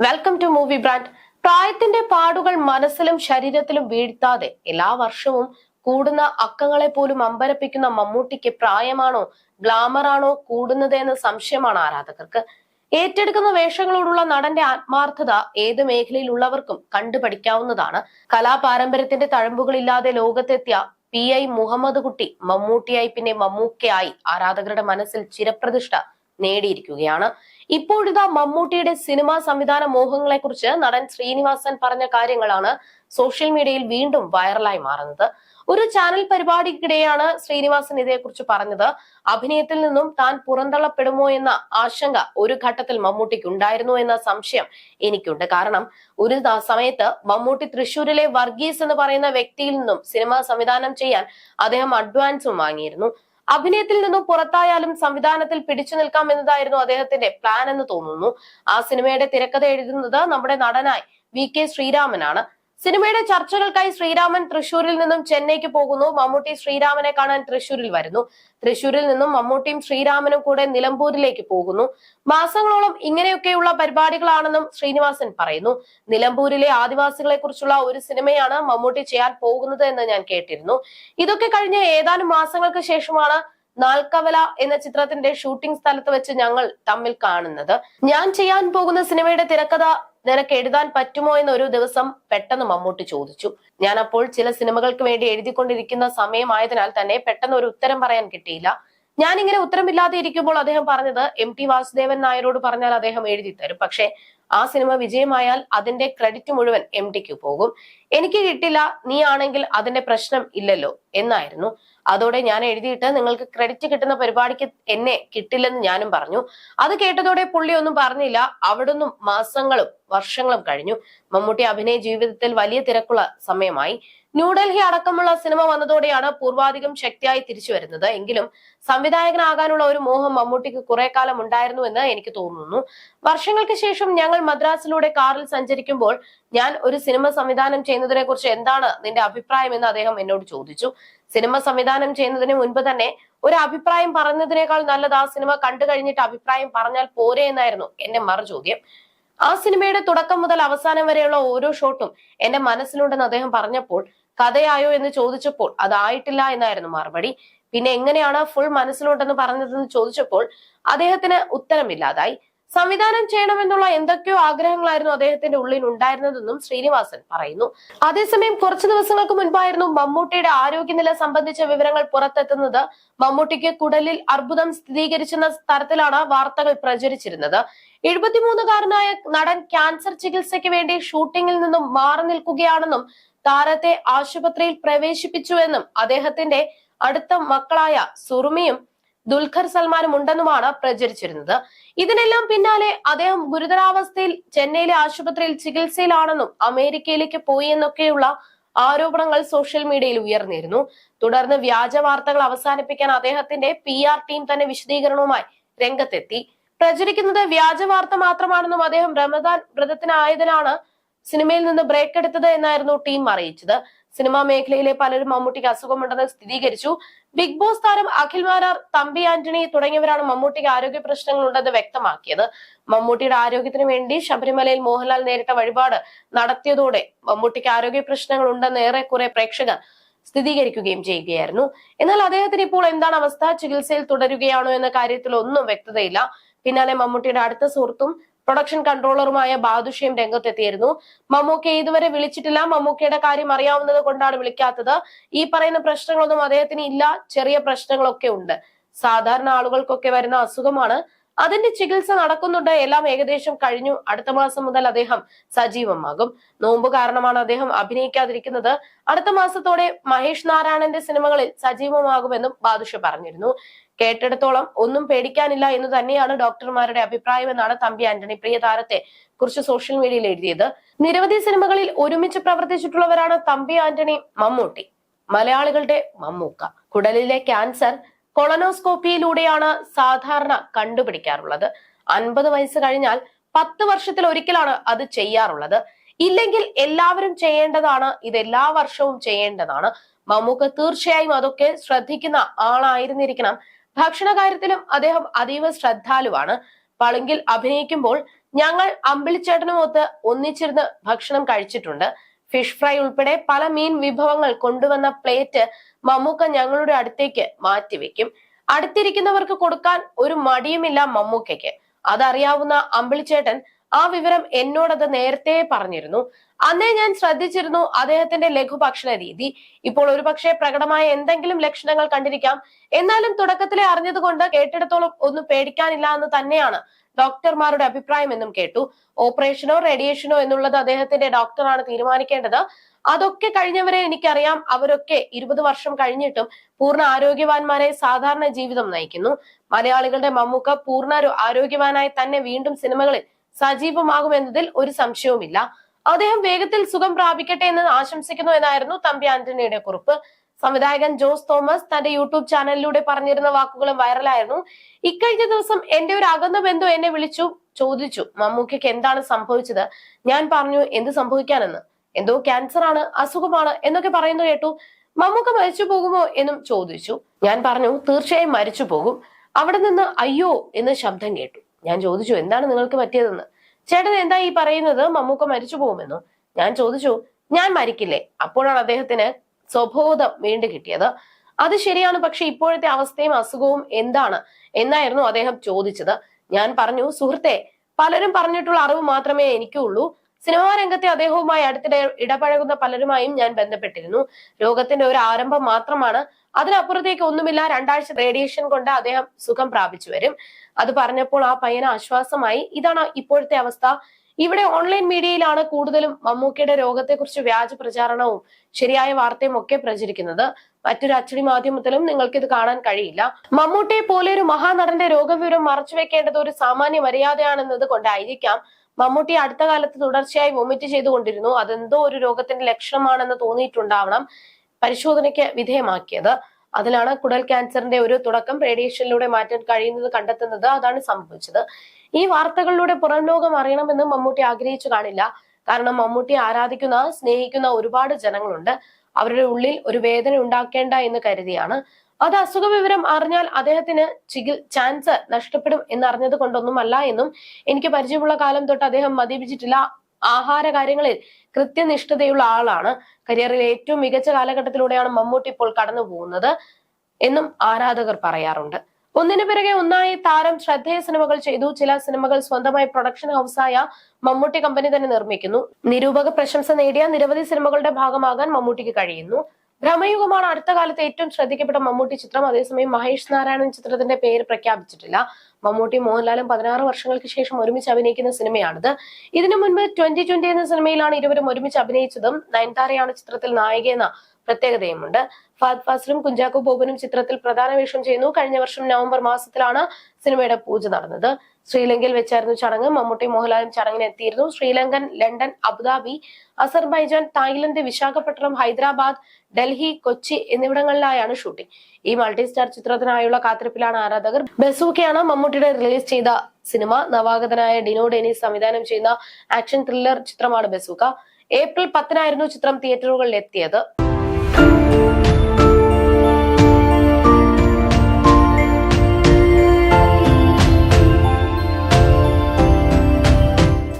Welcome to movie brand പ്രായത്തിന്റെ പാടുകൾ മനസ്സിലും ശരീരത്തിലും വീഴ്ത്താതെ എല്ലാ വർഷവും കൂടുന്ന അക്കങ്ങളെ പോലും അമ്പരപ്പിക്കുന്ന മമ്മൂട്ടിക്ക് പ്രായമാണോ ഗ്ലാമറാണോ കൂടുന്നത് എന്ന സംശയമാണ് ആരാധകർക്ക്. ഏറ്റെടുക്കുന്ന വേഷങ്ങളോടുള്ള നടന്റെ ആത്മാർത്ഥത ഏത് മേഖലയിലുള്ളവർക്കും കണ്ടുപഠിക്കാവുന്നതാണ്. കലാപാരമ്പര്യത്തിന്റെ തഴമ്പുകളില്ലാതെ ലോകത്തെത്തിയ പി ഐ മുഹമ്മദ് കുട്ടി മമ്മൂട്ടിയായി പിന്നെ മമ്മൂക്കയായി ആരാധകരുടെ മനസ്സിൽ ചിരപ്രതിഷ്ഠ നേടിയിരിക്കുകയാണ്. ഇപ്പോഴിതാ മമ്മൂട്ടിയുടെ സിനിമാ സംവിധാന മോഹങ്ങളെ കുറിച്ച് നടൻ ശ്രീനിവാസൻ പറഞ്ഞ കാര്യങ്ങളാണ് സോഷ്യൽ മീഡിയയിൽ വീണ്ടും വൈറലായി മാറുന്നത്. ഒരു ചാനൽ പരിപാടിക്കിടെയാണ് ശ്രീനിവാസൻ ഇതേക്കുറിച്ച് പറഞ്ഞത്. അഭിനയത്തിൽ നിന്നും താൻ പുറന്തള്ളപ്പെടുമോ എന്ന ആശങ്ക ഒരു ഘട്ടത്തിൽ മമ്മൂട്ടിക്ക് ഉണ്ടായിരുന്നു എന്ന സംശയം എനിക്കുണ്ട്. കാരണം ഒരു സമയത്ത് മമ്മൂട്ടി തൃശൂരിലെ വർഗീസ് എന്ന് പറയുന്ന വ്യക്തിയിൽ നിന്നും സിനിമ സംവിധാനം ചെയ്യാൻ അദ്ദേഹം അഡ്വാൻസും വാങ്ങിയിരുന്നു. അഭിനയത്തിൽ നിന്നും പുറത്തായാലും സംവിധാനത്തിൽ പിടിച്ചു നിൽക്കാം എന്നതായിരുന്നു അദ്ദേഹത്തിന്റെ പ്ലാൻ എന്ന് തോന്നുന്നു. ആ സിനിമയുടെ തിരക്കഥ എഴുതുന്നത് നമ്മുടെ നടനായി വി കെ ശ്രീരാമനാണ്. സിനിമയുടെ ചർച്ചകൾക്കായി ശ്രീരാമൻ തൃശൂരിൽ നിന്നും ചെന്നൈക്ക് പോകുന്നു. മമ്മൂട്ടി ശ്രീരാമനെ കാണാൻ തൃശൂരിൽ വരുന്നു. തൃശൂരിൽ നിന്നും മമ്മൂട്ടിയും ശ്രീരാമനും കൂടെ നിലമ്പൂരിലേക്ക് പോകുന്നു. മാസങ്ങളോളം ഇങ്ങനെയൊക്കെയുള്ള പരിപാടികളാണെന്നും ശ്രീനിവാസൻ പറയുന്നു. നിലമ്പൂരിലെ ആദിവാസികളെ കുറിച്ചുള്ള ഒരു സിനിമയാണ് മമ്മൂട്ടി ചെയ്യാൻ പോകുന്നത് എന്ന് ഞാൻ കേട്ടിരുന്നു. ഇതൊക്കെ കഴിഞ്ഞ ഏതാനും മാസങ്ങൾക്ക് ശേഷമാണ് നാൽക്കവല എന്ന ചിത്രത്തിന്റെ ഷൂട്ടിംഗ് സ്ഥലത്ത് വെച്ച് ഞങ്ങൾ തമ്മിൽ കാണുന്നത്. ഞാൻ ചെയ്യാൻ പോകുന്ന സിനിമയുടെ തിരക്കഥ നിനക്ക് എഴുതാൻ പറ്റുമോ എന്ന് ഒരു ദിവസം പെട്ടെന്ന് മമ്മൂട്ടി ചോദിച്ചു. ഞാൻ അപ്പോൾ ചില സിനിമകൾക്ക് വേണ്ടി എഴുതിക്കൊണ്ടിരിക്കുന്ന സമയമായതിനാൽ തന്നെ പെട്ടെന്ന് ഒരു ഉത്തരം പറയാൻ കിട്ടിയില്ല. ഞാനിങ്ങനെ ഉത്തരമില്ലാതെ ഇരിക്കുമ്പോൾ അദ്ദേഹം പറഞ്ഞത് എം ടി വാസുദേവൻ നായരോട് പറഞ്ഞാൽ അദ്ദേഹം എഴുതി തരും പക്ഷേ ആ സിനിമ വിജയമായാൽ അതിന്റെ ക്രെഡിറ്റ് മുഴുവൻ എം ടിക്ക് പോകും. എനിക്ക് കിട്ടില്ല നീ ആണെങ്കിൽ അതിന്റെ പ്രശ്നം ഇല്ലല്ലോ എന്നായിരുന്നു. അതോടെ ഞാൻ എഴുതിയിട്ട് നിങ്ങൾക്ക് ക്രെഡിറ്റ് കിട്ടുന്ന പരിപാടിക്ക് എന്നെ കിട്ടില്ലെന്ന് ഞാനും പറഞ്ഞു. അത് കേട്ടതോടെ പുള്ളി ഒന്നും പറഞ്ഞില്ല. അവിടുന്ന് മാസങ്ങളും വർഷങ്ങളും കഴിഞ്ഞു. മമ്മൂട്ടി അഭിനയ ജീവിതത്തിൽ വലിയ തിരക്കുള്ള സമയമായി. ന്യൂഡൽഹി അടക്കമുള്ള സിനിമ വന്നതോടെയാണ് പൂർവാധികം ശക്തിയായി തിരിച്ചു വരുന്നത്. എങ്കിലും സംവിധായകനാകാനുള്ള ഒരു മോഹം മമ്മൂട്ടിക്ക് കുറെ കാലം ഉണ്ടായിരുന്നു എന്ന് എനിക്ക് തോന്നുന്നു. വർഷങ്ങൾക്ക് ശേഷം ഞങ്ങൾ മദ്രാസിലൂടെ കാറിൽ സഞ്ചരിക്കുമ്പോൾ ഞാൻ ഒരു സിനിമ സംവിധാനം ചെയ്യുന്നതിനെ കുറിച്ച് എന്താണ് നിന്റെ അഭിപ്രായം എന്ന് അദ്ദേഹം എന്നോട് ചോദിച്ചു. സിനിമ സംവിധാനം ചെയ്യുന്നതിന് മുൻപ് തന്നെ ഒരു അഭിപ്രായം പറഞ്ഞതിനേക്കാൾ നല്ലത് ആ സിനിമ കണ്ടു കഴിഞ്ഞിട്ട് അഭിപ്രായം പറഞ്ഞാൽ പോരെ എന്നായിരുന്നു എന്റെ മറു ചോദ്യം. ആ സിനിമയുടെ തുടക്കം മുതൽ അവസാനം വരെയുള്ള ഓരോ ഷോട്ടും എന്റെ മനസ്സിലുണ്ടെന്ന് അദ്ദേഹം പറഞ്ഞപ്പോൾ കഥയായോ എന്ന് ചോദിച്ചപ്പോൾ അതായിട്ടില്ല എന്നായിരുന്നു മറുപടി. പിന്നെ എങ്ങനെയാണ് ഫുൾ മനസ്സിലുണ്ടെന്ന് പറഞ്ഞതെന്ന് ചോദിച്ചപ്പോൾ അദ്ദേഹത്തിന് ഉത്തരമില്ലാതായി. സംവിധാനം ചെയ്യണമെന്നുള്ള എന്തൊക്കെയോ ആഗ്രഹങ്ങളായിരുന്നു അദ്ദേഹത്തിന്റെ ഉള്ളിൽ ഉണ്ടായിരുന്നതെന്നും ശ്രീനിവാസൻ പറയുന്നു. അതേസമയം കുറച്ചു ദിവസങ്ങൾക്ക് മുൻപായിരുന്നു മമ്മൂട്ടിയുടെ ആരോഗ്യനില സംബന്ധിച്ച വിവരങ്ങൾ പുറത്തെത്തുന്നത്. മമ്മൂട്ടിക്ക് കുടലിൽ അർബുദം സ്ഥിരീകരിച്ചെന്ന തരത്തിലാണ് വാർത്തകൾ പ്രചരിച്ചിരുന്നത്. എഴുപത്തിമൂന്നുകാരനായ നടൻ ക്യാൻസർ ചികിത്സയ്ക്ക് വേണ്ടി ഷൂട്ടിങ്ങിൽ നിന്നും മാറി നിൽക്കുകയാണെന്നും താരത്തെ ആശുപത്രിയിൽ പ്രവേശിപ്പിച്ചുവെന്നും അദ്ദേഹത്തിന്റെ അടുത്ത മക്കളായ സുറുമിയും ദുൽഖർ സൽമാനും ഉണ്ടെന്നുമാണ് പ്രചരിച്ചിരുന്നത്. ഇതിനെല്ലാം പിന്നാലെ അദ്ദേഹം ഗുരുതരാവസ്ഥയിൽ ചെന്നൈയിലെ ആശുപത്രിയിൽ ചികിത്സയിലാണെന്നും അമേരിക്കയിലേക്ക് പോയി എന്നൊക്കെയുള്ള ആരോപണങ്ങൾ സോഷ്യൽ മീഡിയയിൽ ഉയർന്നിരുന്നു. തുടർന്ന് വ്യാജ വാർത്തകൾ അവസാനിപ്പിക്കാൻ അദ്ദേഹത്തിന്റെ പി ആർ ടീം തന്നെ വിശദീകരണവുമായി രംഗത്തെത്തി. പ്രചരിക്കുന്നത് വ്യാജ വാർത്ത മാത്രമാണെന്നും അദ്ദേഹം റമദാൻ വ്രതത്തിനായതിനാണ് സിനിമയിൽ നിന്ന് ബ്രേക്ക് എടുത്തത് എന്നായിരുന്നു ടീം അറിയിച്ചത്. സിനിമാ മേഖലയിലെ പലരും മമ്മൂട്ടിക്ക് അസുഖമുണ്ടെന്ന് സ്ഥിരീകരിച്ചു. ബിഗ് ബോസ് താരം അഖിൽ മാരാർ തമ്പി ആന്റണി തുടങ്ങിയവരാണ് മമ്മൂട്ടിക്ക് ആരോഗ്യ പ്രശ്നങ്ങൾ ഉണ്ടെന്ന് വ്യക്തമാക്കിയത്. മമ്മൂട്ടിയുടെ ആരോഗ്യത്തിന് വേണ്ടി ശബരിമലയിൽ മോഹൻലാൽ നേരിട്ട വഴിപാട് നടത്തിയതോടെ മമ്മൂട്ടിക്ക് ആരോഗ്യ പ്രശ്നങ്ങൾ ഉണ്ടെന്ന് ഏറെക്കുറെ പ്രേക്ഷകർ സ്ഥിരീകരിക്കുകയും ചെയ്യുകയായിരുന്നു. എന്നാൽ അദ്ദേഹത്തിന് ഇപ്പോൾ എന്താണ് അവസ്ഥ? ചികിത്സയിൽ തുടരുകയാണോ എന്ന കാര്യത്തിൽ ഒന്നും വ്യക്തതയില്ല. പിന്നാലെ മമ്മൂട്ടിയുടെ അടുത്ത സുഹൃത്തും പ്രൊഡക്ഷൻ കൺട്രോളറുമായ ബാദുഷയും രംഗത്തെത്തിയിരുന്നു. മമ്മൂക്കയെ ഇതുവരെ വിളിച്ചിട്ടില്ല. മമ്മൂക്കയുടെ കാര്യം അറിയാവുന്നത് കൊണ്ടാണ് വിളിക്കാത്തത്. ഈ പറയുന്ന പ്രശ്നങ്ങളൊന്നും അദ്ദേഹത്തിന് ഇല്ല. ചെറിയ പ്രശ്നങ്ങളൊക്കെ ഉണ്ട്. സാധാരണ ആളുകൾക്കൊക്കെ വരുന്ന അസുഖമാണ്. അതിന്റെ ചികിത്സ നടക്കുന്നുണ്ട്. എല്ലാം ഏകദേശം കഴിഞ്ഞു. അടുത്ത മാസം മുതൽ അദ്ദേഹം സജീവമാകും. നോമ്പ് കാരണമാണ് അദ്ദേഹം അഭിനയിക്കാതിരിക്കുന്നത്. അടുത്ത മാസത്തോടെ മഹേഷ് നാരായണന്റെ സിനിമകളിൽ സജീവമാകുമെന്നും ബാദുഷ പറഞ്ഞിരുന്നു. കേട്ടിടത്തോളം ഒന്നും പേടിക്കാനില്ല എന്ന് തന്നെയാണ് ഡോക്ടർമാരുടെ അഭിപ്രായം എന്നാണ് തമ്പി ആന്റണി പ്രിയ താരത്തെ കുറിച്ച് സോഷ്യൽ മീഡിയയിൽ എഴുതിയത്. നിരവധി സിനിമകളിൽ ഒരുമിച്ച് പ്രവർത്തിച്ചിട്ടുള്ളവരാണ് തമ്പി ആന്റണി മമ്മൂട്ടി. മലയാളികളുടെ മമ്മൂക്ക. കുടലിലെ ക്യാൻസർ കൊളനോസ്കോപ്പിയിലൂടെയാണ് സാധാരണ കണ്ടുപിടിക്കാറുള്ളത്. അൻപത് വയസ്സ് കഴിഞ്ഞാൽ പത്ത് വർഷത്തിൽ ഒരിക്കലാണ് അത് ചെയ്യാറുള്ളത്. ഇല്ലെങ്കിൽ എല്ലാവരും ചെയ്യേണ്ടതാണ് ഇത് എല്ലാ വർഷവും ചെയ്യേണ്ടതാണ്. മമ്മൂക്ക തീർച്ചയായും അതൊക്കെ ശ്രദ്ധിക്കുന്ന ആളായിരുന്നിരിക്കണം. ഭക്ഷണ കാര്യത്തിലും അദ്ദേഹം അതീവ ശ്രദ്ധാലുവാണ്. പളുങ്കിൽ അഭിനയിക്കുമ്പോൾ ഞങ്ങൾ അമ്പിളിച്ചേട്ടനുമൊത്ത് ഒന്നിച്ചിരുന്ന് ഭക്ഷണം കഴിച്ചിട്ടുണ്ട്. ഫിഷ് ഫ്രൈ ഉൾപ്പെടെ പല മീൻ വിഭവങ്ങൾ കൊണ്ടുവന്ന പ്ലേറ്റ് മമ്മൂക്ക ഞങ്ങളുടെ അടുത്തേക്ക് മാറ്റിവെക്കും അടുത്തിരിക്കുന്നവർക്ക് കൊടുക്കാൻ ഒരു മടിയുമില്ല മമ്മൂക്കയ്ക്ക്. അതറിയാവുന്ന അമ്പിളിച്ചേട്ടൻ ആ വിവരം എന്നോടത് നേരത്തെ പറഞ്ഞിരുന്നു. അന്നേ ഞാൻ ശ്രദ്ധിച്ചിരുന്നു അദ്ദേഹത്തിന്റെ ലഘുഭക്ഷണ രീതി. ഇപ്പോൾ ഒരുപക്ഷെ പ്രകടമായ എന്തെങ്കിലും ലക്ഷണങ്ങൾ കണ്ടിരിക്കാം. എന്നാലും തുടക്കത്തിലെ അറിഞ്ഞതുകൊണ്ട് കേട്ടിടത്തോളം ഒന്നും പേടിക്കാനില്ല എന്ന് തന്നെയാണ് ഡോക്ടർമാരുടെ അഭിപ്രായം എന്നും കേട്ടു. ഓപ്പറേഷനോ റേഡിയേഷനോ എന്നുള്ളത് അദ്ദേഹത്തിന്റെ ഡോക്ടറാണ് തീരുമാനിക്കേണ്ടത്. അതൊക്കെ കഴിഞ്ഞവരെ എനിക്കറിയാം. അവരൊക്കെ ഇരുപത് വർഷം കഴിഞ്ഞിട്ടും പൂർണ ആരോഗ്യവാന്മാരെ സാധാരണ ജീവിതം നയിക്കുന്നു. മലയാളികളുടെ മമ്മൂക്ക പൂർണ ആരോഗ്യവാനായി തന്നെ വീണ്ടും സിനിമകളിൽ സജീവമാകുമെന്നതിൽ ഒരു സംശയവുമില്ല. അദ്ദേഹം വേഗത്തിൽ സുഖം പ്രാപിക്കട്ടെ എന്ന് ആശംസിക്കുന്നു എന്നായിരുന്നു തമ്പി ആന്റണിയുടെ കുറിപ്പ്. സംവിധായകൻ ജോസ് തോമസ് തന്റെ യൂട്യൂബ് ചാനലിലൂടെ പറഞ്ഞിരുന്ന വാക്കുകളും വൈറലായിരുന്നു. ഇക്കഴിഞ്ഞ ദിവസം എന്റെ ഒരു അകന്ന ബന്ധു എന്നെ വിളിച്ചു ചോദിച്ചു മമ്മൂക്കയ്ക്ക് എന്താണ് സംഭവിച്ചത്? ഞാൻ പറഞ്ഞു എന്ത് സംഭവിക്കാനെന്ന്? എന്തോ ക്യാൻസർ ആണ് അസുഖമാണ് എന്നൊക്കെ പറയുന്നു കേട്ടു. മമ്മൂക്ക മരിച്ചു പോകുമോ എന്നും ചോദിച്ചു. ഞാൻ പറഞ്ഞു തീർച്ചയായും മരിച്ചു പോകും. അവിടെ നിന്ന് അയ്യോ എന്ന് ശബ്ദം കേട്ടു. ഞാൻ ചോദിച്ചു എന്താണ് നിങ്ങൾക്ക് പറ്റിയതെന്ന്? ചേട്ടൻ എന്താ ഈ പറയുന്നത്? മമ്മൂക്ക മരിച്ചു പോകുമെന്നോ? ഞാൻ ചോദിച്ചു ഞാൻ മരിക്കില്ലേ? അപ്പോഴാണ് അദ്ദേഹത്തിന് സ്വബോധം വീണ്ടും കിട്ടിയത്. അത് ശരിയാണ് പക്ഷെ ഇപ്പോഴത്തെ അവസ്ഥയും അസുഖവും എന്താണ് എന്നായിരുന്നു അദ്ദേഹം ചോദിച്ചത്. ഞാൻ പറഞ്ഞു സുഹൃത്തെ പലരും പറഞ്ഞിട്ടുള്ള അറിവ് മാത്രമേ എനിക്കുള്ളൂ. സിനിമാ രംഗത്തെ അദ്ദേഹവുമായി അടുത്തിടെ ഇടപഴകുന്ന പലരുമായും ഞാൻ ബന്ധപ്പെട്ടിരുന്നു. രോഗത്തിന്റെ ഒരു ആരംഭം മാത്രമാണ്. അതിനപ്പുറത്തേക്ക് ഒന്നുമില്ല രണ്ടാഴ്ച റേഡിയേഷൻ കൊണ്ട് അദ്ദേഹം സുഖം പ്രാപിച്ചു വരും. അത് പറഞ്ഞപ്പോൾ ആ പയ്യന് ആശ്വാസമായി. ഇതാണ് ഇപ്പോഴത്തെ അവസ്ഥ. ഇവിടെ ഓൺലൈൻ മീഡിയയിലാണ് കൂടുതലും മമ്മൂക്കയുടെ രോഗത്തെക്കുറിച്ച് വ്യാജ പ്രചാരണവും ശരിയായ വാർത്തയും ഒക്കെ പ്രചരിക്കുന്നത്. മറ്റൊരു അച്ചടി മാധ്യമത്തിലും നിങ്ങൾക്ക് ഇത് കാണാൻ കഴിയില്ല. മമ്മൂട്ടിയെ പോലെ ഒരു മഹാനടന്റെ രോഗവിവരം മറച്ചുവെക്കേണ്ടത് ഒരു സാമാന്യ മര്യാദയാണെന്നത് കൊണ്ടായിരിക്കാം. മമ്മൂട്ടി അടുത്ത കാലത്ത് തുടർച്ചയായി വൊമിറ്റ് ചെയ്തുകൊണ്ടിരുന്നു. അതെന്തോ ഒരു രോഗത്തിന്റെ ലക്ഷണമാണെന്ന് തോന്നിയിട്ടുണ്ടാവണം പരിശോധനയ്ക്ക് വിധേയമാക്കിയത്. അതിലാണ് കുടൽ ക്യാൻസറിന്റെ ഒരു തുടക്കം റേഡിയേഷനിലൂടെ മാറ്റാൻ കഴിയുന്നത് കണ്ടെത്തുന്നത്. അതാണ് സംഭവിച്ചത്. ഈ വാർത്തകളിലൂടെ പുറം ലോകം അറിയണമെന്ന് മമ്മൂട്ടി ആഗ്രഹിച്ചു കാണില്ല. കാരണം മമ്മൂട്ടി ആരാധിക്കുന്ന സ്നേഹിക്കുന്ന ഒരുപാട് ജനങ്ങളുണ്ട്. അവരുടെ ഉള്ളിൽ ഒരു വേദന ഉണ്ടാക്കേണ്ട എന്ന് കരുതിയാണ്. അത് അസുഖ വിവരം അറിഞ്ഞാൽ അദ്ദേഹത്തിന് ചികിൽ ചാൻസ് നഷ്ടപ്പെടും എന്നറിഞ്ഞത് കൊണ്ടൊന്നുമല്ല എന്നും എനിക്ക് പരിചയമുള്ള കാലം തൊട്ട് അദ്ദേഹം മദ്യപിച്ചിട്ടില്ല. ആഹാര കാര്യങ്ങളിൽ കൃത്യനിഷ്ഠതയുള്ള ആളാണ്. കരിയറിലെ ഏറ്റവും മികച്ച കാലഘട്ടത്തിലൂടെയാണ് മമ്മൂട്ടി ഇപ്പോൾ കടന്നു പോകുന്നത് എന്നും ആരാധകർ പറയാറുണ്ട്. ഒന്നിനു പിറകെ ഒന്നായി താരം ശ്രദ്ധേയ സിനിമകൾ ചെയ്തു. ചില സിനിമകൾ സ്വന്തമായി പ്രൊഡക്ഷൻ ഹൗസായ മമ്മൂട്ടി കമ്പനി തന്നെ നിർമ്മിക്കുന്നു. നിരൂപക പ്രശംസ നേടിയ നിരവധി സിനിമകളുടെ ഭാഗമാകാൻ മമ്മൂട്ടിക്ക് കഴിയുന്നു. ഭ്രമയുഗമാണ് അടുത്ത കാലത്ത് ഏറ്റവും ശ്രദ്ധിക്കപ്പെട്ട മമ്മൂട്ടി ചിത്രം. അതേസമയം മഹേഷ് നാരായണൻ ചിത്രത്തിന്റെ പേര് പ്രഖ്യാപിച്ചിട്ടില്ല. മമ്മൂട്ടി മോഹൻലാലും പതിനാറ് വർഷങ്ങൾക്ക് ശേഷം ഒരുമിച്ച് അഭിനയിക്കുന്ന സിനിമയാണിത്. ഇതിനു മുൻപ് ട്വന്റി ട്വന്റി എന്ന സിനിമയിലാണ് ഇരുവരും ഒരുമിച്ച് അഭിനയിച്ചതും. നയൻതാരയാണ് ചിത്രത്തിൽ നായികയെന്ന പ്രത്യേകതയുമുണ്ട്. ഫഹദ് ഫാസിലും കുഞ്ചാക്കോ ബോബനും ചിത്രത്തിൽ പ്രധാന വേഷം ചെയ്യുന്നു. കഴിഞ്ഞ വർഷം നവംബർ മാസത്തിലാണ് സിനിമയുടെ പൂജ നടന്നത്. ശ്രീലങ്കയിൽ വെച്ചായിരുന്നു ചടങ്ങ്. മമ്മൂട്ടി മോഹൻലാലും ചടങ്ങിന് എത്തിയിരുന്നു. Sri Lankan London Abu Dhabi Azerbaijan Thailand Visakhapatnam Hyderabad Delhi Kochi എന്നിവിടങ്ങളിലായാണ് shooting. ഈ മൾട്ടി സ്റ്റാർ ചിത്രത്തിനായുള്ള കാത്തിരിപ്പിലാണ് ആരാധകർ. ബസൂക്കയാണ് മമ്മൂട്ടിയുടെ റിലീസ് ചെയ്ത സിനിമ. നവാഗതനായ ഡിനോ ഡെനീസ് സംവിധാനം ചെയ്യുന്ന ആക്ഷൻ ത്രില്ലർ ചിത്രമാണ് ബസൂക്ക. ഏപ്രിൽ പത്തിനായിരുന്നു ചിത്രം തിയേറ്ററുകളിൽ എത്തിയത്